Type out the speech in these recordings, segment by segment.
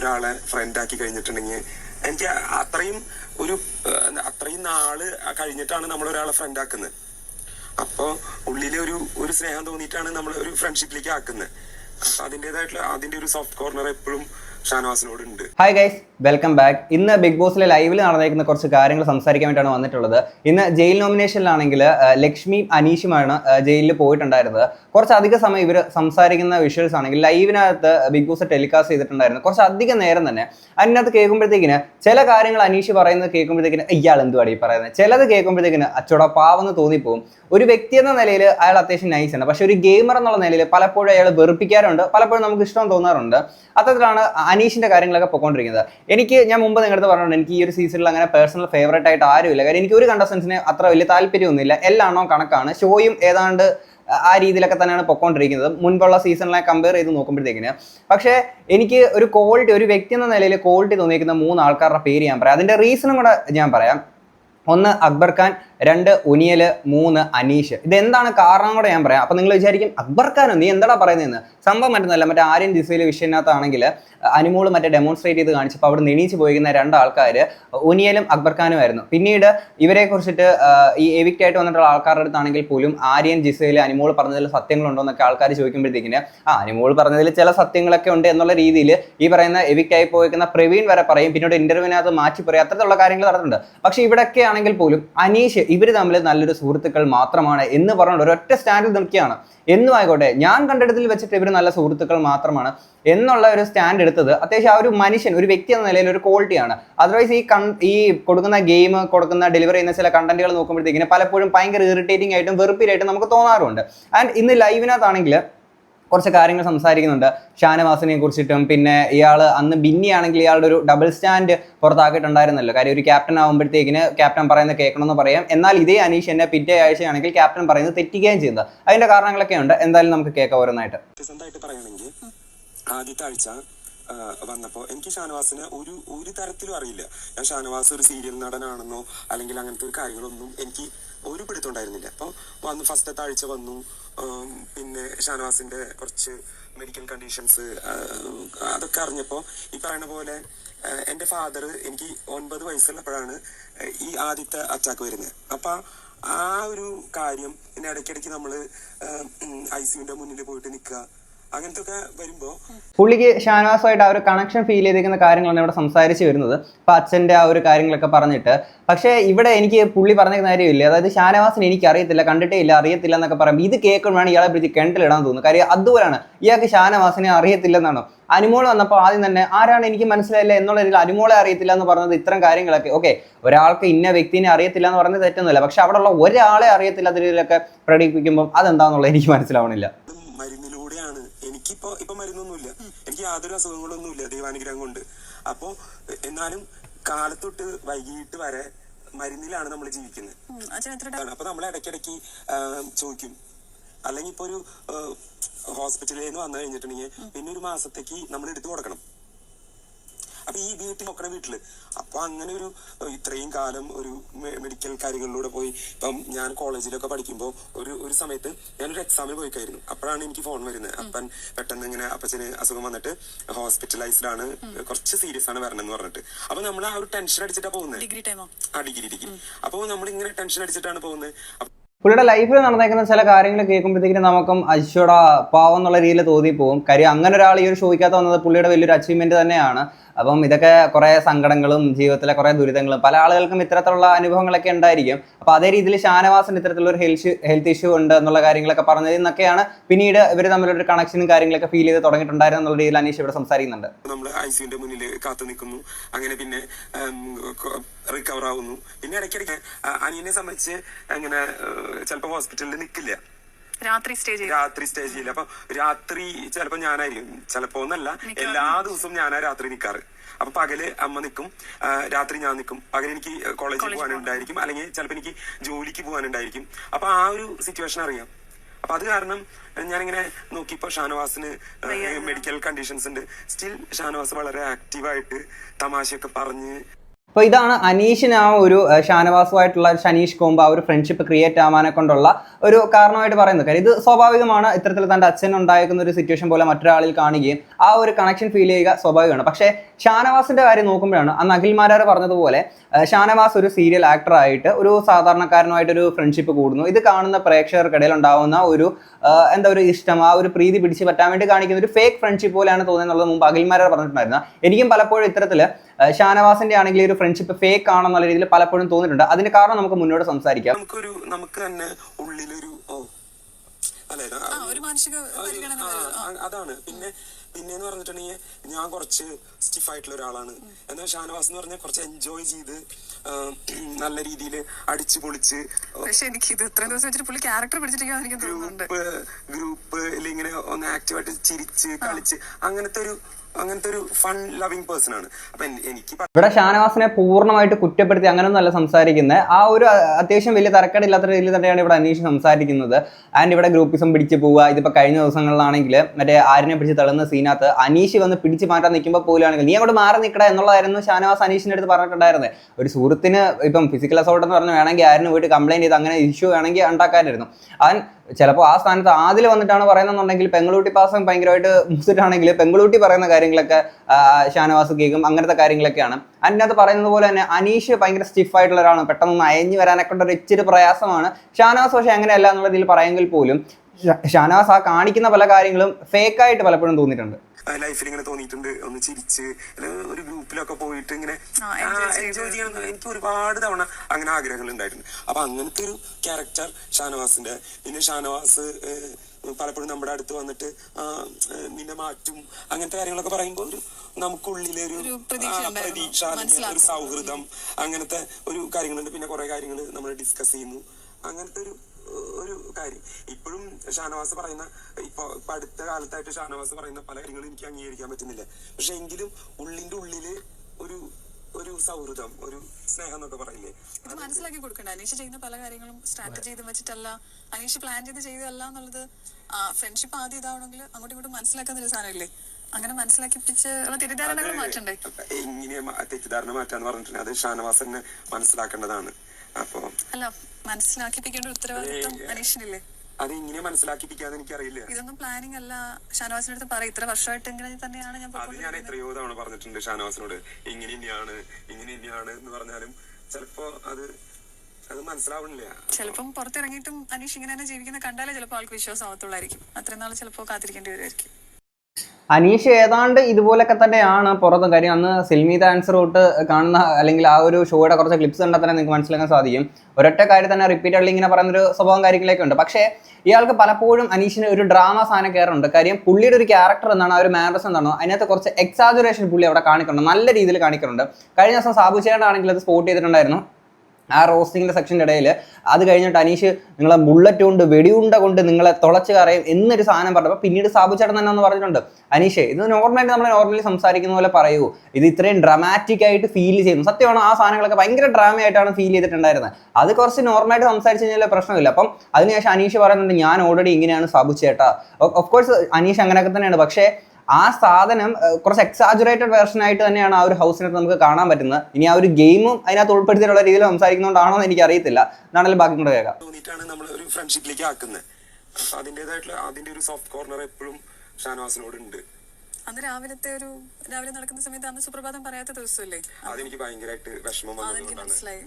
ഒരാളെ ഫ്രണ്ട് ആക്കി കഴിഞ്ഞിട്ടുണ്ടെങ്കിൽ എനിക്ക് അത്രയും ഒരു അത്രയും നാൾ കഴിഞ്ഞിട്ടാണ് നമ്മൾ ഒരാളെ ഫ്രണ്ട് ആക്കുന്നത്. അപ്പോ ഉള്ളിലെ ഒരു ഒരു സ്നേഹം തോന്നിയിട്ടാണ് നമ്മൾ ഒരു ഫ്രണ്ട്ഷിപ്പിലേക്ക് ആക്കുന്നത്. അപ്പൊ അതിന്റെതായിട്ടുള്ള അതിന്റെ ഒരു സോഫ്റ്റ് കോർണർ എപ്പോഴും ഷാനവാസിനോട് ഉണ്ട് ഹായ് ഗൈസ് വെൽക്കം ബാക്ക് ഇന്ന് ബിഗ് ബോസിലെ ലൈവിൽ നടന്നേക്കുന്ന കുറച്ച് കാര്യങ്ങൾ സംസാരിക്കാൻ വേണ്ടിയാണ് വന്നിട്ടുള്ളത്. ഇന്ന് ജയിൽ നോമിനേഷനിലാണെങ്കിൽ ലക്ഷ്മിയും അനീഷുമാണ് ജയിലിൽ പോയിട്ടുണ്ടായിരുന്നത്. കുറച്ചധികം സമയം ഇവർ സംസാരിക്കുന്ന വിഷ്വൽസ് ആണെങ്കിൽ ലൈവിനകത്ത് ബിഗ് ബോസ് ടെലികാസ്റ്റ് ചെയ്തിട്ടുണ്ടായിരുന്നു. കുറച്ച് അധികം നേരം തന്നെ അതിനകത്ത് കേൾക്കുമ്പോഴത്തേക്കിന് ചില കാര്യങ്ങൾ അനീഷ് പറയുന്നത് കേൾക്കുമ്പോഴത്തേക്കിന് ഇയാൾ എന്തുവാടി പറയുന്നത്? ചിലത് കേൾക്കുമ്പോഴത്തേക്കിന് അച്ചോടാ പാവെന്ന് തോന്നിപ്പോവും. ഒരു വ്യക്തി എന്ന നിലയിൽ അയാൾ അത്യാവശ്യം നൈസ് ആണ്. പക്ഷെ ഒരു ഗെയിമർ എന്നുള്ള നിലയിൽ പലപ്പോഴും അയാൾ വെറുപ്പിക്കാറുണ്ട്. പലപ്പോഴും നമുക്ക് ഇഷ്ടം തോന്നാറുണ്ട്. അത്തരത്തിലാണ് അനീഷിന്റെ കാര്യങ്ങളൊക്കെ പോയിക്കൊണ്ടിരിക്കുന്നത് എനിക്ക് ഞാൻ മുമ്പ് നിങ്ങളുടെ പറഞ്ഞിട്ടുണ്ട്. എനിക്ക് ഈ ഒരു സീസണിൽ അങ്ങനെ പേഴ്സണൽ ഫേവറേറ്റ് ആയിട്ട് ആരുമില്ല. കാര്യം എനിക്ക് ഒരു കണ്ടസ്റ്റൻസിന് അത്ര വലിയ താല്പര്യമൊന്നുമില്ല. എല്ലാണോ കണക്കാണ്. ഷോയും ഏതാണ്ട് ആ രീതിയിലൊക്കെ തന്നെയാണ് പൊക്കോണ്ടിരിക്കുന്നത്. മുൻപുള്ള സീസണിലെ കമ്പയർ ചെയ്ത് നോക്കുമ്പോഴത്തേക്കിന്. പക്ഷേ എനിക്ക് ഒരു ക്വാളിറ്റി ഒരു വ്യക്തി എന്ന നിലയിൽ ക്വാളിറ്റി തോന്നിയിരിക്കുന്ന മൂന്ന് ആൾക്കാരുടെ പേര് ഞാൻ പറയാം. അതിന്റെ റീസണും കൂടെ ഞാൻ പറയാം. ഒന്ന് അക്ബർ ഖാൻ രണ്ട് ഉനിയൽ മൂന്ന് അനീഷ്. ഇതെന്താണ് കാരണം കൂടെ ഞാൻ പറയാം. അപ്പൊ നിങ്ങൾ വിചാരിക്കും അക്ബർ ഖാനോ നീ എന്താടാ പറയുന്നതെന്ന് സംഭവം മറ്റൊന്നല്ല മറ്റേ ആര്യൻ ദിസയിലെ വിഷയനകത്താണെങ്കിൽ അനുമോൾ മറ്റേ ഡെമോൺസ്ട്രേറ്റ് ചെയ്ത് കാണിച്ചപ്പോൾ അവിടെ നിണീച്ച് പോയിരിക്കുന്ന രണ്ടാൾക്കാർ ഉനിയലും അക്ബർ ഖാനും ആയിരുന്നു. പിന്നീട് ഇവരെ കുറിച്ചിട്ട് ഈ എവിക്റ്റ് ആയിട്ട് വന്നിട്ടുള്ള ആൾക്കാരുടെ അടുത്താണെങ്കിൽ പോലും ആര്യൻ ജിസയിൽ അനുമോൾ പറഞ്ഞതിൽ സത്യങ്ങളുണ്ടോ എന്നൊക്കെ ആൾക്കാർ ചോദിക്കുമ്പോഴത്തേക്കിന് ആ അനുമോൾ പറഞ്ഞതിൽ ചില സത്യങ്ങളൊക്കെ ഉണ്ട് എന്നുള്ള രീതിയിൽ ഈ പറയുന്ന എവിക്റ്റ് ആയി പോയിരിക്കുന്ന പ്രവീൺ വരെ പറയും. പിന്നീട് ഇന്റർവ്യൂവിനകത്ത് മാറ്റി പറയും. അത്തരത്തിലുള്ള കാര്യങ്ങൾ നടന്നിട്ടുണ്ട്. പക്ഷേ ഇവിടെയൊക്കെ ആണെങ്കിൽ പോലും അനീഷ് ഇവർ തമ്മിൽ നല്ലൊരു സുഹൃത്തുക്കൾ മാത്രമാണ് എന്ന് പറഞ്ഞുകൊണ്ട് ഒരൊറ്റ സ്റ്റാൻഡിൽ നിൽക്കുകയാണ്. എന്നും ആയിക്കോട്ടെ ഞാൻ കണ്ടിടത്തിൽ വെച്ചിട്ട് ഇവർ നല്ല സുഹൃത്തുക്കൾ മാത്രമാണ് എന്നുള്ള ഒരു സ്റ്റാൻഡ് എടുത്തത് അത്യാവശ്യം ആ ഒരു മനുഷ്യൻ ഒരു വ്യക്തി എന്ന നിലയിൽ ഒരു ക്വാളിറ്റിയാണ് അതർവൈസ് ഈ കൺ ഈ കൊടുക്കുന്ന ഗെയിം കൊടുക്കുന്ന ഡെലിവറി ചെയ്യുന്ന ചില കണ്ടന്റുകൾ നോക്കുമ്പോഴത്തേക്കിന് പലപ്പോഴും ഭയങ്കര ഇറിറ്റേറ്റിംഗ് ആയിട്ടും വെറുപ്പിലായിട്ടും നമുക്ക് തോന്നാറുണ്ട്. ആൻഡ് ഇന്ന് ലൈവിനകത്താണെങ്കിൽ കുറച്ച് കാര്യങ്ങൾ സംസാരിക്കുന്നുണ്ട്. ഷാനവാസിനെ കുറിച്ചിട്ടും പിന്നെ ഇയാൾ അന്ന് ബിന്നിയാണെങ്കിൽ ഇയാളുടെ ഒരു ഡബിൾ സ്റ്റാൻഡ് പുറത്താക്കിയിട്ടുണ്ടായിരുന്നല്ലോ. കാര്യം ഒരു ക്യാപ്റ്റൻ ആകുമ്പോഴത്തേക്കിന് ക്യാപ്റ്റൻ പറയുന്നത് കേൾക്കണമെന്ന് പറയാം. എന്നാൽ ഇതേ അനീഷ് എന്നെ പിറ്റേ ആഴ്ചയാണെങ്കിൽ ക്യാപ്റ്റൻ പറയുന്നത് തെറ്റിക്കുകയും ചെയ്യുന്നത് അതിന്റെ കാരണങ്ങളൊക്കെ ഉണ്ട്. എന്തായാലും നമുക്ക് കേൾക്കാം ഓരോന്നായിട്ട്. പറയുകയാണെങ്കിൽ ആദ്യത്തെ ആഴ്ച ആ, വന്നപ്പോ എനിക്ക് ഷാനവാസിനെ ഒരു ഒരു തരത്തിലും അറിയില്ല. ഞാൻ ഷാനവാസ് ഒരു സീരിയൽ നടനാണെന്നോ അല്ലെങ്കിൽ അങ്ങനത്തെ ഒരു കാര്യങ്ങളൊന്നും എനിക്ക് ഒരു പിടുത്തുണ്ടായിരുന്നില്ല അപ്പൊ വന്നു ഫസ്റ്റ് താഴ്ച വന്നു. പിന്നെ ഷാനവാസിന്റെ കുറച്ച് മെഡിക്കൽ കണ്ടീഷൻസ് അതൊക്കെ അറിഞ്ഞപ്പോ ഈ പറയുന്ന പോലെ എന്റെ ഫാദർ എനിക്ക് ഒൻപത് വയസ്സുള്ളപ്പോഴാണ് ഈ ആദ്യത്തെ അറ്റാക്ക് വരുന്നത്. അപ്പൊ ആ ഒരു കാര്യം പിന്നെ ഇടയ്ക്കിടയ്ക്ക് നമ്മൾ ഐ സിയുടെ മുന്നിൽ പോയിട്ട് നിൽക്കുക. അങ്ങനത്തെ വരുമ്പോ പുള്ളിക്ക് ഷാനവാസുമായിട്ട് ആ ഒരു കണക്ഷൻ ഫീൽ ചെയ്തിരിക്കുന്ന കാര്യങ്ങളാണ് ഇവിടെ സംസാരിച്ച് വരുന്നത്. അപ്പൊ അച്ഛന്റെ ആ ഒരു കാര്യങ്ങളൊക്കെ പറഞ്ഞിട്ട്. പക്ഷേ ഇവിടെ എനിക്ക് പുള്ളി പറഞ്ഞ കാര്യമില്ല? അതായത് ഷാനവാസിന് എനിക്ക് അറിയത്തില്ല കണ്ടിട്ടേ ഇല്ല അറിയത്തില്ല എന്നൊക്കെ പറയുമ്പോൾ ഇത് കേൾക്കുമ്പോഴാണ് ഇയാളെ പിടിച്ച് കിണറ്റിലിടാൻ തോന്നുന്നു കാര്യം അതുപോലാണ് ഇയാൾക്ക് ഷാനവാസിനെ അറിയത്തില്ലെന്നാണോ? അനുമോൾ വന്നപ്പോൾ ആദ്യം തന്നെ ആരാണ് എനിക്ക് മനസ്സിലായില്ല എന്നുള്ള രീതിയിൽ അനുമോളെ അറിയത്തില്ല എന്ന് പറഞ്ഞത് ഇത്തരം കാര്യങ്ങളൊക്കെ. ഓക്കെ ഒരാൾക്ക് ഇന്ന വ്യക്തിനെ അറിയത്തില്ല എന്ന് പറഞ്ഞത് തെറ്റൊന്നുമില്ല. പക്ഷെ അവിടെയുള്ള ഒരാളെ അറിയത്തില്ലാത്ത രീതിയിലൊക്കെ പ്രകടിപ്പിക്കുമ്പോൾ അതെന്താന്നുള്ളത് എനിക്ക് മനസ്സിലാവണില്ല. എനിക്കിപ്പോ ഇപ്പൊ മരുന്നൊന്നുമില്ല. എനിക്ക് യാതൊരു അസുഖങ്ങളൊന്നുമില്ല. ദൈവാനുഗ്രഹം കൊണ്ട് അപ്പോ എന്നാലും കാലത്തൊട്ട് വൈകിട്ട് വരെ മരുന്നിലാണ് നമ്മൾ ജീവിക്കുന്നത്. അപ്പൊ നമ്മൾ ഇടയ്ക്കിടയ്ക്ക് ചോദിക്കും. അല്ലെങ്കിൽ ഇപ്പൊ ഒരു ഹോസ്പിറ്റലിൽ നിന്ന് വന്നു കഴിഞ്ഞിട്ടുണ്ടെങ്കിൽ പിന്നെ ഒരു മാസത്തേക്ക് നമ്മൾ എടുത്തു കൊടുക്കണം. അപ്പൊ ഈ വീട്ടിൽ നോക്കണ വീട്ടിൽ. അപ്പൊ അങ്ങനെ ഒരു ഇത്രയും കാലം ഒരു മെഡിക്കൽ കാര്യങ്ങളിലൂടെ പോയി. ഇപ്പം ഞാൻ കോളേജിലൊക്കെ പഠിക്കുമ്പോൾ ഒരു ഒരു സമയത്ത് ഞാനൊരു എക്സാമിന് പോയിക്കായിരുന്നു. അപ്പോഴാണ് എനിക്ക് ഫോൺ വരുന്നത്. അപ്പൻ പെട്ടെന്ന് ഇങ്ങനെ അപ്പച്ചന് അസുഖം വന്നിട്ട് ഹോസ്പിറ്റലൈസ്ഡ് ആണ്. കുറച്ച് സീരിയസ് ആണ് എന്ന് പറഞ്ഞിട്ട്. അപ്പൊ നമ്മൾ ആ ഒരു ടെൻഷൻ അടിച്ചിട്ടാണ് പോകുന്നത് ഡിഗ്രി ടൈമോ ആ? ഡിഗ്രി ഡിഗ്രി അപ്പൊ നമ്മൾ ഇങ്ങനെ ടെൻഷൻ അടിച്ചിട്ടാണ് പോകുന്നത് പുള്ളിയുടെ ലൈഫിൽ നടന്നേക്കുന്ന ചില കാര്യങ്ങൾ കേൾക്കുമ്പോഴത്തേക്കും നമുക്കും അശ്വട പാവം എന്നുള്ള രീതിയിൽ തോന്നി പോകും കാര്യം അങ്ങനെ ഒരാൾ ഈ ഒരു ഷോയ്ക്കകത്ത് വന്നത് പുള്ളിയുടെ വലിയൊരു അച്ചീവ്മെന്റ് തന്നെയാണ്. അപ്പം ഇതൊക്കെ കുറെ സങ്കടങ്ങളും ജീവിതത്തിലെ കുറെ ദുരിതങ്ങളും പല ആളുകൾക്കും ഇത്തരത്തിലുള്ള അനുഭവങ്ങളൊക്കെ ഉണ്ടായിരിക്കും. അപ്പൊ അതേ രീതിയിൽ ഷാനവാസിന് ഇത്തരത്തിലുള്ള ഒരു ഹെൽത്ത് ഹെൽത്ത് ഇഷ്യൂ ഉണ്ട് എന്നുള്ള കാര്യങ്ങളൊക്കെ പറഞ്ഞതിൽ നിന്നൊക്കെയാണ് പിന്നീട് ഇവർ തമ്മിലൊരു കണക്ഷനും കാര്യങ്ങളൊക്കെ ഫീൽ ചെയ്ത് തുടങ്ങിയിട്ടുണ്ടായിരുന്നു എന്നുള്ള രീതിയിൽ അനീഷ് ഇവിടെ സംസാരിക്കുന്നുണ്ട്. നമ്മൾ മുന്നിൽ കാത്തു നിൽക്കുന്നു. അങ്ങനെ പിന്നെ റിക്കവർ ആവുന്നു. പിന്നെ ഇടയ്ക്കിടയ്ക്ക് അനിയനെ സംബന്ധിച്ച് അങ്ങനെ ചിലപ്പോൾ ഹോസ്പിറ്റലിൽ നിൽക്കില്ല രാത്രി സ്റ്റേജ് രാത്രി സ്റ്റേജ് ചെയ്യില്ല. അപ്പൊ രാത്രി ചിലപ്പോ ഞാനായിരിക്കും. ചിലപ്പോ ഒന്നല്ല എല്ലാ ദിവസവും ഞാനാ രാത്രി നിൽക്കാറ് അപ്പൊ പകൽ അമ്മ നിൽക്കും രാത്രി ഞാൻ നിൽക്കും പകൽ എനിക്ക് കോളേജിൽ പോകാനുണ്ടായിരിക്കും. അല്ലെങ്കിൽ ചിലപ്പോ എനിക്ക് ജോലിക്ക് പോകാനുണ്ടായിരിക്കും. അപ്പൊ ആ ഒരു സിറ്റുവേഷൻ അറിയാം. അപ്പൊ അത് കാരണം ഞാനിങ്ങനെ നോക്കിയപ്പോ ഷാനവാസിന് മെഡിക്കൽ കണ്ടീഷൻസ് ഉണ്ട്. സ്റ്റിൽ ഷാനവാസ് വളരെ ആക്റ്റീവായിട്ട് തമാശയൊക്കെ പറഞ്ഞ് അപ്പോൾ ഇതാണ് അനീഷിന് ആ ഒരു ഷാനവാസുമായിട്ടുള്ള ഷനീഷ് കോമ്പ് ആ ഒരു ഫ്രണ്ട്ഷിപ്പ് ക്രിയേറ്റ് ആവാനെ കൊണ്ടുള്ള ഒരു കാരണമായിട്ട് പറയുന്നത്. കാര്യം ഇത് സ്വാഭാവികമാണ് ഇത്തരത്തിൽ തന്റെ അച്ഛൻ ഉണ്ടായിരിക്കുന്ന ഒരു സിറ്റുവേഷൻ പോലെ മറ്റൊരാളിൽ കാണുകയും ആ ഒരു കണക്ഷൻ ഫീൽ ചെയ്യുക സ്വാഭാവികമാണ്. പക്ഷേ ഷാനവാസിന്റെ കാര്യം നോക്കുമ്പോഴാണ് അന്ന് അഖിൽമാരാർ പറഞ്ഞതുപോലെ ഷാനവാസ് ഒരു സീരിയൽ ആക്ടറായിട്ട് ഒരു സാധാരണക്കാരനുമായിട്ട് ഒരു ഫ്രണ്ട്ഷിപ്പ് കൂടുന്നു. ഇത് കാണുന്ന പ്രേക്ഷകർക്കിടയിൽ ഉണ്ടാവുന്ന ഒരു എന്താ ഒരു ഇഷ്ടം ആ ഒരു പ്രീതി പിടിച്ച് പറ്റാൻ വേണ്ടി കാണിക്കുന്ന ഒരു ഫേക്ക് ഫ്രണ്ട്ഷിപ്പ് പോലെയാണ് തോന്നുന്നത് മുമ്പ് അഖിൽമാരാർ പറഞ്ഞിട്ടുണ്ടായിരുന്നു എനിക്കും പലപ്പോഴും ഇത്തരത്തിൽ ഷാനവാസിന്റെ ആണെങ്കിൽ ഒരു ഫ്രണ്ട്ഷിപ്പ് ഫേക്ക് ആണെന്നുള്ള രീതിയിൽ പലപ്പോഴും തോന്നിയിട്ടുണ്ട്. അതിന്റെ കാരണം നമുക്ക് മുന്നോട്ട് സംസാരിക്കാം. നമുക്കൊരു നമുക്ക് തന്നെ ഉള്ളിലൊരു ഓ അല്ലെ ഒരു മാനസിക പരിഗണന അതാണ്. പിന്നെ പിന്നെ എന്ന് പറഞ്ഞിട്ടുണ്ടെങ്കിൽ ഞാൻ കുറച്ച് സ്റ്റിഫ് ആയിട്ടുള്ള ഒരാളാണ്. എന്നാൽ ഷാനവാസ് എന്ന് പറഞ്ഞാൽ കുറച്ച് എൻജോയ് ചെയ്ത് നല്ല രീതിയിൽ അടിച്ചു പൊളിച്ച് പക്ഷെ എനിക്ക് ഇത് ഇത്ര ദിവസം വെച്ചിട്ട് പുള്ളി ക്യാരക്ടർ പിടിച്ചിരിക്കാൻ എനിക്ക് തോന്നുന്നുണ്ട് ഗ്രൂപ്പ് ഗ്രൂപ്പ് ഇങ്ങനെ ഒന്ന് ആക്റ്റീവായിട്ട് ചിരിച്ച് കളിച്ച് അങ്ങനത്തെ ഒരു അങ്ങനത്തെ ഒരു ഫൺ ലവിങ് പേഴ്സൺ ആണ്. അപ്പൊ എനിക്ക് ഇവിടെ ഷാനവാസിനെ പൂർണമായിട്ട് കുറ്റപ്പെടുത്തി അങ്ങനെയൊന്നും അല്ല സംസാരിക്കുന്നത് ആ ഒരു അത്യാവശ്യം വലിയ തരക്കേടില്ലാത്ത രീതിയിൽ തന്നെയാണ് ഇവിടെ അന്വേഷിച്ച് സംസാരിക്കുന്നത്. ആൻഡ് ഇവിടെ ഗ്രൂപ്പിസം പിടിച്ച് പോവുക ഇതിപ്പോ കഴിഞ്ഞ ദിവസങ്ങളിലാണെങ്കിൽ മറ്റേ ആരിനെ പിടിച്ച് തള്ളുന്ന സീനകത്ത് അനീഷ് വന്ന് പിടിച്ചു മാറ്റാൻ നിൽക്കുമ്പോൾ പോലെയാണെങ്കിൽ നീ അങ്ങോട്ട് മാറി നിൽക്കട എന്നുള്ളതായിരുന്നു ഷാനവാസ് അനീഷിന്റെ അടുത്ത് പറഞ്ഞിട്ടുണ്ടായിരുന്നത് ഒരു സുഹൃത്തിന് ഇപ്പം ഫിസിക്കൽ അസോൾട്ട് എന്ന് പറഞ്ഞ് വേണമെങ്കിൽ ആരും പോയിട്ട് കംപ്ലൈന്റ് ചെയ്ത് അങ്ങനെ ഇഷ്യൂ വേണമെങ്കിൽ ഉണ്ടാക്കാനായിരുന്നു. അവൻ ചിലപ്പോൾ ആ സ്ഥാനത്ത് ആദ്യം വന്നിട്ടാണ് പറയുന്നതെന്നുണ്ടെങ്കിൽ പെങ്ങളൂട്ടി പാസം ഭയങ്കരമായിട്ട് മുസിറ്റാണെങ്കിൽ പെങ്ങളൂട്ടി പറയുന്ന കാര്യങ്ങളൊക്കെ ഷാനവാസ് കേൾക്കും. അങ്ങനത്തെ കാര്യങ്ങളൊക്കെയാണ്. അതിനകത്ത് പറയുന്നത് പോലെ തന്നെ അനീഷ് ഭയങ്കര സ്റ്റിഫ് ആയിട്ടുള്ള ഒരാളാണ്. പെട്ടെന്ന് അയഞ്ഞു വരാനൊക്കെ ഒരു ഇച്ചിരി പ്രയാസമാണ്. ഷാനവാസ് പക്ഷേ അങ്ങനെയല്ല എന്നുള്ള രീതിയിൽ പറയുമെങ്കിൽ പോലും ഷ- ഷാനവാസ് ആ കാണിക്കുന്ന പല കാര്യങ്ങളും ഫേക്കായിട്ട് പലപ്പോഴും തോന്നിയിട്ടുണ്ട്. ലൈഫിൽ ഇങ്ങനെ തോന്നിയിട്ടുണ്ട്. ഒന്ന് ചിരിച്ച് ഒരു ഗ്രൂപ്പിലൊക്കെ പോയിട്ട് ഇങ്ങനെ എൻജോയ് ചെയ്യണം എനിക്ക് ഒരുപാട് തവണ അങ്ങനെ ആഗ്രഹങ്ങൾ ഉണ്ടായിട്ടുണ്ട്. അപ്പൊ അങ്ങനത്തെ ഒരു ക്യാരക്ടർ ഷാനവാസിന്റെ. പിന്നെ ഷാനവാസ് പലപ്പോഴും നമ്മുടെ അടുത്ത് വന്നിട്ട് നിന്നെ മാറ്റും അങ്ങനത്തെ കാര്യങ്ങളൊക്കെ പറയുമ്പോൾ ഒരു നമുക്കുള്ളിലൊരു ഒരു പ്രതീക്ഷ ഒരു സൗഹൃദം അങ്ങനത്തെ ഒരു കാര്യങ്ങളുണ്ട്. പിന്നെ കുറെ കാര്യങ്ങൾ നമ്മൾ ഡിസ്കസ് ചെയ്യുന്നു. അങ്ങനത്തെ ഒരു ഒരു കാര്യം. ഇപ്പോഴും ഷാനവാസ് പറയുന്ന ഇപ്പൊ ഇപ്പൊ അടുത്ത കാലത്തായിട്ട് ഷാനവാസ് പറയുന്ന പല കാര്യങ്ങളും എനിക്ക് അംഗീകരിക്കാൻ പറ്റുന്നില്ല. പക്ഷെ എങ്കിലും ഉള്ളിന്റെ ഉള്ളിൽ ഒരു ഒരു സൗഹൃദം ഒരു സ്നേഹം എന്നൊക്കെ പറയില്ലേ? ഇത് മനസ്സിലാക്കി കൊടുക്കണ്ട. അനീഷ് ചെയ്യുന്ന പല കാര്യങ്ങളും സ്ട്രാറ്റജി ചെയ്ത് വെച്ചിട്ടല്ല. അനീഷ് പ്ലാൻ ചെയ്ത് ചെയ്തതല്ല എന്നുള്ളത് ഫ്രണ്ട്ഷിപ്പ് ആദ്യം ഇതാവണമെങ്കിൽ അങ്ങോട്ടും ഇങ്ങോട്ടും മനസ്സിലാക്കുന്ന ഒരു സാധനമല്ലേ? അങ്ങനെ മനസ്സിലാക്കിപ്പിച്ച് തെറ്റിദ്ധാരണകൾ മാറ്റണ്ടേ? എങ്ങനെയാ തെറ്റിദ്ധാരണ മാറ്റാന്ന് പറഞ്ഞിട്ടുണ്ടെങ്കിൽ അത് ഷാനവാസ് മനസ്സിലാക്കേണ്ടതാണ്. അപ്പൊ അല്ല മനസ്സിലാക്കിപ്പിക്കേണ്ട ഉത്തരവാദിത്വം അനീഷിനില്ലേ അത് ഇങ്ങനെ മനസ്സിലാക്കിപ്പിക്കാന്ന് എനിക്കറിയില്ല. ഇതൊന്നും പ്ലാനിങ് അല്ല. ഷാനവാസിന്റെ അടുത്ത് പറയും. ഇത്ര വർഷമായിട്ട് ഇങ്ങനെ തന്നെയാണ് ഞാൻ അത് ഞാൻ. എത്രയോ തവണ പറഞ്ഞിട്ടുണ്ട് ഷാനവാസിനോട്. ഇങ്ങനെ ഇനിയാണ് ഇങ്ങനെ ഇനിയാണ് എന്ന് പറഞ്ഞാലും ചിലപ്പോ അത് അത് മനസ്സിലാവണില്ല. ചിലപ്പം പുറത്തിറങ്ങിയിട്ടും അനീഷ് ഇങ്ങനെ തന്നെ ജീവിക്കുന്ന കണ്ടാലേ ചിലപ്പോൾ ആൾക്ക് വിശ്വാസം ആവത്തുള്ളായിരിക്കും. അത്രയും നാൾ ചിലപ്പോൾ കാത്തിരിക്കേണ്ടി വരുമായിരിക്കും. അനീഷ് ഏതാണ്ട് ഇതുപോലൊക്കെ തന്നെയാണ് പുറത്ത്. കാര്യം അന്ന് സിൽമി ആൻസർ തൊട്ട് കാണുന്ന അല്ലെങ്കിൽ ആ ഒരു ഷോയുടെ കുറച്ച് ക്ലിപ്സ് കണ്ടാൽ തന്നെ നിങ്ങൾക്ക് മനസ്സിലാക്കാൻ സാധിക്കും. ഒരൊറ്റ കാര്യം തന്നെ റിപ്പീറ്റഡ്ലി ഇങ്ങനെ പറയുന്നൊരു സ്വഭാവം കാര്യങ്ങളൊക്കെ ഉണ്ട്. പക്ഷേ ഇയാൾക്ക് പലപ്പോഴും അനീഷിന് ഒരു ഡ്രാമ സാധനം കയറുന്നുണ്ട് കാര്യം പുള്ളിയുടെ ഒരു ക്യാരക്ടർ എന്താണ് ആ ഒരു മാനറസ് എന്താണോ അതിനകത്ത് കുറച്ച് എക്സാജുറേഷൻ പുള്ളി അവിടെ കാണിക്കുന്നുണ്ട്. നല്ല രീതിയിൽ കാണിക്കുന്നുണ്ട്. കഴിഞ്ഞ ദിവസം സാബു ചേട്ടനാണെങ്കിൽ അത് സ്പോട്ട് ചെയ്തിട്ടുണ്ടായിരുന്നു. ആ റോസ്റ്റിങ്ങിന്റെ സെക്ഷന്റെ ഇടയിൽ. അത് കഴിഞ്ഞിട്ട് അനീഷ് നിങ്ങളെ ബുള്ളറ്റ് കൊണ്ട് വെടിയുണ്ട കൊണ്ട് നിങ്ങളെ തുളച്ച് കറയും എന്നൊരു സാധനം പറഞ്ഞപ്പോൾ പിന്നീട് സാബു ചേട്ടൻ തന്നെ ഒന്ന് പറഞ്ഞിട്ടുണ്ട്. അനീഷ് ഇത് നോർമലായിട്ട് നമ്മൾ നോർമലി സംസാരിക്കുന്ന പോലെ പറയൂ. ഇത് ഇത്രയും ഡ്രാമാറ്റിക് ആയിട്ട് ഫീൽ ചെയ്യുന്നു. സത്യമാണ്? ആ സാധനങ്ങളൊക്കെ ഭയങ്കര ഡ്രാമയായിട്ടാണ് ഫീൽ ചെയ്തിട്ടുണ്ടായിരുന്നത്. അത് കുറച്ച് നോർമലായിട്ട് സംസാരിച്ച് കഴിഞ്ഞാൽ പ്രശ്നമില്ല. അപ്പം അതിനുശേഷം അനീഷ് പറയുന്നുണ്ട് ഞാൻ ഓൾറെഡി ഇങ്ങനെയാണ് സാബു ചേട്ടാ. ഓഫ് കോഴ്സ് അനീഷ് അങ്ങനെയൊക്കെ തന്നെയാണ്. പക്ഷേ ആ സാധനം കുറച്ച് എക്സാജുറേറ്റഡ് വേർഷൻ ആയിട്ട് തന്നെയാണ് ആ ഒരു ഹൗസിനകത്ത് നമുക്ക് കാണാൻ പറ്റുന്നത്. ഇനി ആ ഒരു ഗെയിമും അതിനകത്ത് ഉൾപ്പെടുത്തിയിട്ടുള്ള രീതിയിൽ സംസാരിക്കുന്നതുകൊണ്ടാണോ എന്ന് എനിക്ക് അറിയത്തില്ല. എന്നാണെങ്കിലും ബാക്കി കൂടെ കേൾക്കാം. നമ്മൾ ഒരു ഫ്രണ്ട്ഷിപ്പിലേക്ക് ആക്കുന്നത്. അപ്പൊ അതിന്റെതായിട്ടുള്ള അതിന്റെ ഒരു സോഫ്റ്റ് കോർണർ എപ്പോഴും ഷാനവാസിനോട് ഉണ്ട്. അന്ന് രാവിലത്തെ ഒരു രാവിലെ നടക്കുന്ന സമയത്ത് അന്ന് സുപ്രഭാതം പറയാത്ത ദിവസമല്ലേ? അതെനിക്ക് ഭയങ്കരമായിട്ട് വിഷമം മനസ്സിലായി.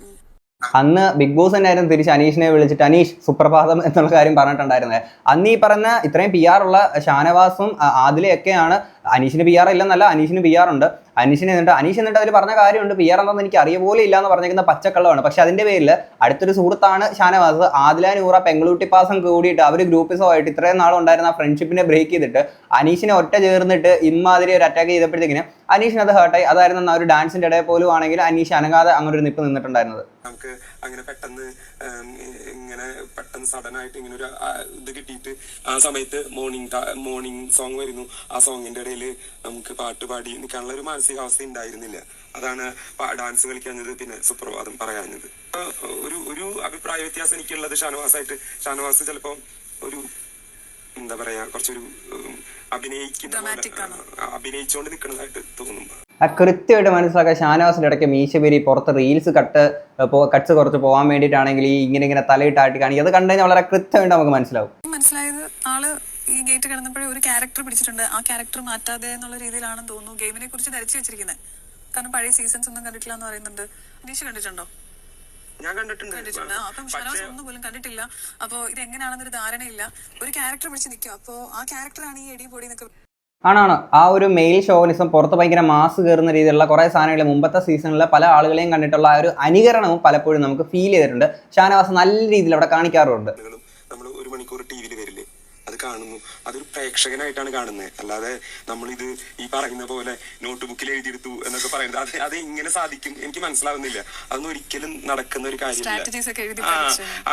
അന്ന് ബിഗ് ബോസ് തന്നെയായിരുന്നു തിരിച്ച് അനീഷിനെ വിളിച്ചിട്ട് അനീഷ് സുപ്രഭാതം എന്നുള്ള കാര്യം പറഞ്ഞിട്ടുണ്ടായിരുന്നത്. അന്ന് ഈ പറഞ്ഞ ഇത്രയും പി ആർ ഉള്ള ഷാനവാസും ആദിലെയൊക്കെയാണ് അനീഷിന് പി ആർ ഇല്ലെന്നല്ല അനീഷിന് പി ആർ ഉണ്ട്. അനീഷിന് എന്നിട്ട് അനീഷ് എന്നിട്ട് അതിൽ പറഞ്ഞ കാര്യമുണ്ട്. പി ആർ എന്താണെന്ന് എനിക്ക് അറിയ ഇല്ല എന്ന് പറഞ്ഞിരിക്കുന്ന പച്ചക്കള്ളമാണ്. പക്ഷെ അതിന്റെ പേരിൽ അടുത്തൊരു സുഹൃത്താണ് ഷാനവാസ്. ആദില നൂറ പെങ്ങളൂട്ടി പാസം കൂടിയിട്ട് അവർ ഗ്രൂപ്പിസോ ആയിട്ട് ഇത്രയും നാളും ഉണ്ടായിരുന്ന ആ ഫ്രണ്ട്ഷിപ്പിനെ ബ്രേക്ക് ചെയ്തിട്ട് അനീഷിനെ ഒറ്റ ചേർന്നിട്ട് ഇമാതിരി ഒരു അറ്റാക്ക് ചെയ്തപ്പോഴത്തേക്കിന് അനീഷിന് അത് ഹേർട്ടായി അതായിരുന്നു ആ ഒരു ഡാൻസിന്റെ ഇടയിൽ പോലും ആണെങ്കിൽ അനീഷ് അനങ്ങാതെ അങ്ങനെ ഒരു നിപ്പ് നിന്നിട്ടുണ്ടായിരുന്നത്. നമുക്ക് അങ്ങനെ പെട്ടെന്ന് ഇങ്ങനെ പെട്ടെന്ന് സഡൻ ആയിട്ട് ഇങ്ങനെ ഒരു ഇത് കിട്ടിയിട്ട് ആ സമയത്ത് മോർണിംഗ് മോർണിംഗ് സോങ് വരുന്നു. ആ സോങ്ങിന്റെ നമുക്ക് പാട്ട് പാടി നിൽക്കാനുള്ള ഒരു മാനസികാവസ്ഥ ഉണ്ടായിരുന്നില്ല. അതാണ് ഡാൻസ് കളിക്കാഞ്ഞത് പിന്നെ സുപ്രഭാതം പറയാഞ്ഞത്. ഒരു ഒരു അഭിപ്രായ വ്യത്യാസം എനിക്കുള്ളത് ഷാനവാസായിട്ട് ഷാനവാസ് ചിലപ്പോ ഒരു എന്താ പറയാ കുറച്ചൊരു അഭിനയിക്കുന്ന അഭിനയിച്ചുകൊണ്ട് നിൽക്കുന്നതായിട്ട് തോന്നുന്നു ആ കൃത്യമായിട്ട് മനസ്സിലാക്കാം ഷാനവാസിന്റെ ഇടയ്ക്ക് മീശപേരി പുറത്ത് റീൽസ് കട്ട് കട്ട്സ് കുറച്ച് പോകാൻ വേണ്ടിയിട്ടാണെങ്കിൽ ഈ ഇങ്ങനെ ഇങ്ങനെ തലയിട്ട് ആട്ടി കാണിക്കും അത് കണ്ടു കഴിഞ്ഞാൽ വളരെ കൃത്യമായിട്ട് നമുക്ക് മനസ്സിലാവും. മനസ്സിലായത് ആൾ ഈ ഗേറ്റ് കിടന്നപ്പോഴേ ഒരു ക്യാരക്ടർ പിടിച്ചിട്ടുണ്ട്. ആ ക്യാരക്ടർ മാറ്റാതെ എന്നുള്ള രീതിയിലാണെന്ന് തോന്നുന്നു. ഗെയിമിനെ കുറിച്ച് ധരിച്ചു വെച്ചിരിക്കുന്നത് കാരണം പഴയ സീസൺസ് ഒന്നും കണ്ടിട്ടില്ല എന്ന് പറയുന്നുണ്ട്. അനീഷ് കണ്ടിട്ടുണ്ടോ? ഞാൻ കണ്ടിട്ടുണ്ട്. അപ്പം ഒന്നും പോലും കണ്ടിട്ടില്ല. അപ്പോ ഇത് എങ്ങനെയാണെന്നൊരു ധാരണയില്ല. ഒരു ക്യാരക്ടർ പിടിച്ച് നിൽക്കും അപ്പോ ആ ക്യാരക്ടറാണ് ഈ എടി പൊടി എന്നൊക്കെ ആണാണ്. ആ ഒരു മെയിൽ ഷോവിനിസം പുറത്ത് ഭയങ്കര മാസ് കയറുന്ന രീതിയിലുള്ള കുറേ സാധനങ്ങൾ മുമ്പത്തെ സീസണിലെ പല ആളുകളെയും കണ്ടിട്ടുള്ള ആ ഒരു അനുകരണവും പലപ്പോഴും നമുക്ക് ഫീൽ ചെയ്തിട്ടുണ്ട്. ഷാനവാസ് നല്ല രീതിയിൽ അവിടെ കാണിക്കാറുണ്ട് നമ്മൾ ഒരു മണിക്കൂർ ടി വിയിൽ വരില്ലേ അത് കാണുന്നു. അതൊരു പ്രേക്ഷകനായിട്ടാണ് കാണുന്നത്. അല്ലാതെ നമ്മളിത് ഈ പറയുന്ന പോലെ നോട്ട് ബുക്കിൽ എഴുതിയെടുത്തു എന്നൊക്കെ പറയുന്നത് അത് അത് എങ്ങനെ സാധിക്കും എനിക്ക് മനസ്സിലാവുന്നില്ല. അതൊന്നും ഒരിക്കലും നടക്കുന്ന ഒരു കാര്യമില്ല.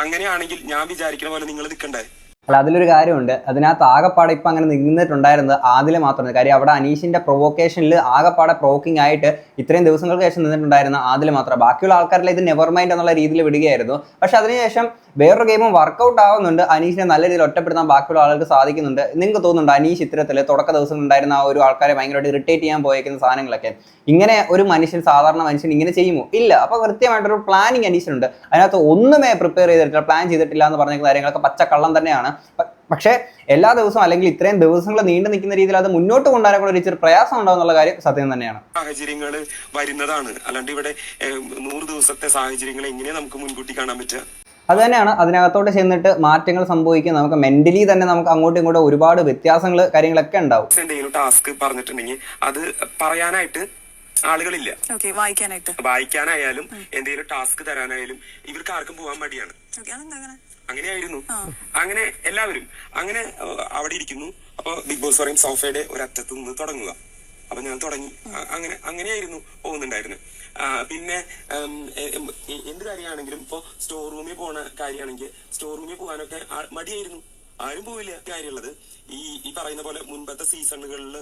അങ്ങനെയാണെങ്കിൽ ഞാൻ വിചാരിക്കുന്ന പോലെ നിങ്ങൾ നിൽക്കണ്ടേ? അല്ല അതിലൊരു കാര്യമുണ്ട്. അതിനകത്ത് ആകപ്പാടെ ഇപ്പം അങ്ങനെ നിന്നിട്ടുണ്ടായിരുന്നത് ആദിലെ മാത്രമാണ് കാര്യം അവിടെ അനീഷിന്റെ പ്രൊവോക്കേഷനിൽ ആകപ്പാടെ പ്രൊവോക്കിംഗ് ആയിട്ട് ഇത്രയും ദിവസങ്ങൾക്ക് ശേഷം നിന്നിട്ടുണ്ടായിരുന്ന ആദ്യം മാത്രം. ബാക്കിയുള്ള ആൾക്കാരെല്ലാം ഇത് നെവർ മൈൻഡ് എന്നുള്ള രീതിയിൽ വിടുകയായിരുന്നു. പക്ഷെ അതിനുശേഷം വേറൊരു ഗെയിമും വർക്കൗട്ട് ആവുന്നുണ്ട്. അനീഷിനെ നല്ല രീതിയിൽ ഒറ്റപ്പെടുത്താൻ ബാക്കിയുള്ള ആളുകൾക്ക് സാധിക്കുന്നുണ്ട്. നിങ്ങൾക്ക് തോന്നുന്നുണ്ട് അനീഷ് ഇത്തരത്തിൽ തുടക്ക ദിവസം ഉണ്ടായിരുന്ന ആ ഒരു ആൾക്കാരെ ഭയങ്കരമായിട്ട് ഇറിറ്റേറ്റ് ചെയ്യാൻ പോയേക്കുന്ന സാധനങ്ങളൊക്കെ? ഇങ്ങനെ ഒരു മനുഷ്യൻ സാധാരണ മനുഷ്യൻ ഇങ്ങനെ ചെയ്യുമോ? ഇല്ല. അപ്പോൾ കൃത്യമായിട്ടൊരു പ്ലാനിങ് അനീഷിനുണ്ട്. അതിനകത്ത് ഒന്നുമേ പ്രിപ്പയർ ചെയ്തിട്ടില്ല പ്ലാൻ ചെയ്തിട്ടില്ല എന്ന് പറഞ്ഞ കാര്യങ്ങളൊക്കെ പച്ചക്കള്ളം തന്നെയാണ്. പക്ഷേ എല്ലാ ദിവസവും അല്ലെങ്കിൽ ഇത്രയും ദിവസങ്ങൾ നീണ്ടു നിൽക്കുന്ന രീതിയിൽ അത് മുന്നോട്ട് കൊണ്ടുവരാൻ ഒരു ഇച്ചിരി പ്രയാസം ഉണ്ടാവും എന്നുള്ള കാര്യം സത്യം തന്നെയാണ്. സാഹചര്യങ്ങൾ വരുന്നതാണ്. അല്ലാണ്ട് ഇവിടെ നൂറ് ദിവസത്തെ സാഹചര്യങ്ങൾ എങ്ങനെ നമുക്ക് മുൻകൂട്ടി കാണാൻ പറ്റുക? അത് തന്നെയാണ്. അതിനകത്തോട്ട് ചെന്നിട്ട് മാറ്റങ്ങൾ സംഭവിക്കും. നമുക്ക് മെന്റലി തന്നെ നമുക്ക് അങ്ങോട്ടും ഇങ്ങോട്ടും ഒരുപാട് വ്യത്യാസങ്ങൾ കാര്യങ്ങളൊക്കെ ഉണ്ടാവും. ടാസ്ക് പറഞ്ഞിട്ടുണ്ടെങ്കിൽ അത് പറയാനായിട്ട് ആളുകളില്ല. വായിക്കാനായിട്ട്. വായിക്കാനായാലും എന്തെങ്കിലും ടാസ്ക് തരാനായാലും ഇവർക്ക് ആർക്കും പോകാൻ മടിയാണ്. അങ്ങനെയായിരുന്നു. അങ്ങനെ എല്ലാവരും അങ്ങനെ അവിടെ ഇരിക്കുന്നു. അപ്പൊ ബിഗ് ബോസ് പറയും സോഫയുടെ ഒരറ്റത്ത് നിന്ന് തുടങ്ങുക. അപ്പൊ ഞാൻ തുടങ്ങി. അങ്ങനെ അങ്ങനെയായിരുന്നു പോകുന്നുണ്ടായിരുന്നു. പിന്നെ എന്ത് കാര്യമാണെങ്കിലും ഇപ്പൊ സ്റ്റോർ റൂമിൽ പോണ കാര്യമാണെങ്കിൽ സ്റ്റോർ റൂമിൽ പോകാനൊക്കെ മടിയായിരുന്നു. ആരും പോവില്ല കാര്യമുള്ളത്. ഈ ഈ പറയുന്ന പോലെ മുൻപത്തെ സീസണുകളിൽ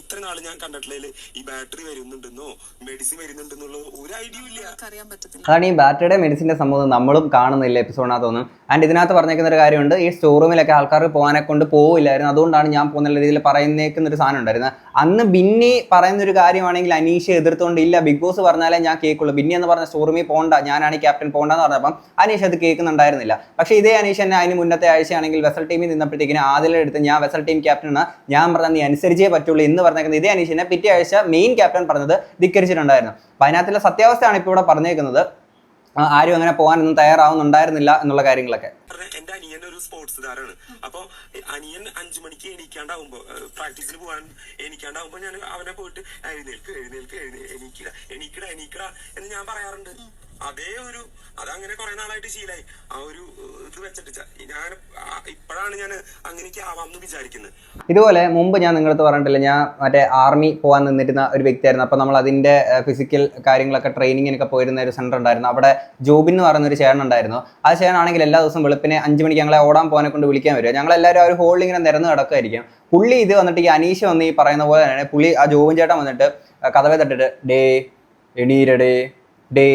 ഇത്ര നാൾ ഞാൻ കണ്ടിട്ടില്ല ഈ ബാറ്ററി വരുന്നുണ്ടെന്നോ മെഡിസിൻ വരുന്നുണ്ടെന്നുള്ള ഒരു ഐഡിയ ഇല്ല. കാരണം അറിയാൻ പറ്റത്തില്ല. കാരണം ഈ ബാറ്ററിയുടെ മെഡിസിന്റെ സംഭവം. നമ്മളും കാണുന്നില്ല എപ്പിസോഡിനകത്തൊന്നും ആൻഡ് ഇതിനകത്ത് പറഞ്ഞേക്കുന്ന ഒരു കാര്യമുണ്ട്. ഈ സ്റ്റോർ റൂമിലൊക്കെ ആൾക്കാർക്ക് പോകാനെ കൊണ്ട് പോവില്ലായിരുന്നു. അതുകൊണ്ടാണ് ഞാൻ പോകുന്ന രീതിയിൽ പറയുന്നേക്കുന്ന ഒരു സാധനം ഉണ്ടായിരുന്നത്. അന്ന് ബിന്നി പറയുന്ന ഒരു കാര്യമാണെങ്കിൽ അനീഷ് എതിർത്തുകൊണ്ട് ഇല്ല ബിഗ് ബോസ് പറഞ്ഞാലേ ഞാൻ കേൾക്കുള്ളൂ. ബിന്നി എന്ന് പറഞ്ഞ സ്റ്റോർ റൂമിൽ പോകണ്ട ഞാനാണ് ക്യാപ്റ്റൻ പോകണ്ടെന്ന് പറഞ്ഞപ്പം അനീഷ് അത് കേൾക്കുന്നുണ്ടായിരുന്നില്ല. പക്ഷേ ഇതേ അനീഷ് തന്നെ അതിന് മുന്നത്തെ ആഴ്ചയാണെങ്കിൽ വെസൽ ടീമിൽ നിന്നപ്പോഴത്തേക്കിന് ആദ്യം എടുത്ത് ഞാൻ വെസൽ ടീം ക്യാപ്റ്റനാണ് ഞാൻ പറഞ്ഞത് നീ അനുസരിച്ചേ പറ്റുള്ളൂ എന്ന് പറഞ്ഞേക്കുന്നത് ഇതേ അനീഷിനെ പിറ്റേ ആഴ്ച മെയിൻ ക്യാപ്റ്റൻ പറഞ്ഞത് ധിക്കരിച്ചിട്ടുണ്ടായിരുന്നു. അപ്പം അതിനകത്തുള്ള സത്യാവസ്ഥയാണ് ഇപ്പോൾ ഇവിടെ പറഞ്ഞേക്കുന്നത്. ആരും അങ്ങനെ പോകാനൊന്നും തയ്യാറാവുന്നുണ്ടായിരുന്നില്ല എന്നുള്ള കാര്യങ്ങളൊക്കെ. എന്റെ അനിയൻ ഒരു സ്പോർട്സ് താരാണ് അപ്പൊ അനിയൻ അഞ്ചു മണിക്ക് എണീക്കാണ്ടാവുമ്പോ പ്രാക്ടീസിന് പോകാൻ എണീക്കാണ്ടാവുമ്പോ ഞാൻ അവനെ പോയിട്ട് എഴുന്നേൽക്ക് എഴുന്നേൽക്ക് എഴുന്നേ എണീക്കട എണീക്കിട എണീക്കിട എന്ന് ഞാൻ പറയാറുണ്ട്. അതേ ഒരു അതങ്ങനെ കുറെ നാളായിട്ട് ശീലായി. ആ ഒരു ഇത് വെച്ചിട്ട് ഞാൻ ഇപ്പോഴാണ് ഞാൻ അങ്ങനെയൊക്കെ ആവാമെന്ന് വിചാരിക്കുന്നത് ഇതുപോലെ മുമ്പ് ഞാൻ നിങ്ങളടുത്ത് പറഞ്ഞിട്ടില്ല ഞാൻ മറ്റേ ആർമി പോകാൻ നിന്നിരുന്ന ഒരു വ്യക്തിയായിരുന്നു. അപ്പോൾ നമ്മൾ അതിന്റെ ഫിസിക്കൽ കാര്യങ്ങളൊക്കെ ട്രെയിനിങ്ങിനൊക്കെ പോയിരുന്ന ഒരു സെന്റർ ഉണ്ടായിരുന്നു. അവിടെ ജോബിൻ എന്ന് പറയുന്ന ഒരു ചേട്ടൻ ഉണ്ടായിരുന്നു. ആ ചേട്ടനാണെങ്കിൽ എല്ലാ ദിവസവും വെളുപ്പിനെ അഞ്ച് മണിക്ക് ഞങ്ങളെ ഓടാൻ പോകാനെ കൊണ്ട് വിളിക്കാൻ വരിക. ഞങ്ങളെല്ലാവരും ആ ഒരു ഹോളിൽ ഇങ്ങനെ നിരന്ന് കിടക്കുമായിരിക്കും പുള്ളി ഇത് വന്നിട്ട് ഈ അനീഷ് വന്ന് ഈ പറയുന്ന പോലെ തന്നെ പുള്ളി ആ ജോബിൻ ചേട്ടൻ വന്നിട്ട് കഥവേ തട്ടിട്ട് ഡേ എണീരടേ ഡേ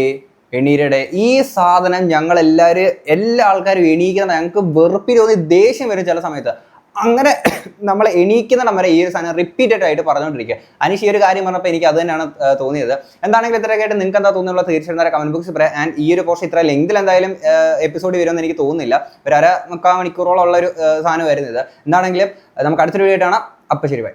എണീരടെ. ഈ സാധനം ഞങ്ങൾ എല്ലാവരും എല്ലാ ആൾക്കാരും എണീക്കുന്ന ഞങ്ങൾക്ക് വെറുപ്പിൽ തോന്നി ദേഷ്യം വരും ചില സമയത്ത്. അങ്ങനെ നമ്മൾ എണീക്കുന്നിടം വരെ ഈ ഒരു സാധനം റിപ്പീറ്റഡ് ആയിട്ട് പറഞ്ഞുകൊണ്ടിരിക്കുക. അനീഷ് ഈ ഒരു കാര്യം പറഞ്ഞപ്പോൾ എനിക്ക് അത് തന്നെയാണ് തോന്നിയത്. എന്താണെങ്കിലും ഇത്രയൊക്കെ ആയിട്ട് നിങ്ങൾക്ക് എന്താ തോന്നുന്നത് തീർച്ചയായിട്ടും കമന്റ് ബോക്സ് പറയാം ആൻഡ് ഈ ഒരു പോർഷൻ ഇത്ര ലെങ്തിൽ എന്തായാലും എപ്പിസോഡ് വരുമെന്ന് എനിക്ക് തോന്നുന്നില്ല. ഒരു അര മുക്കാൽ മണിക്കൂറോളം ഉള്ള ഒരു സാധനം വരുന്നത് എന്താണെങ്കിലും നമുക്ക് അടുത്തൊരു വീഡിയോ കാണാം. അപ്പം ശരി ബൈ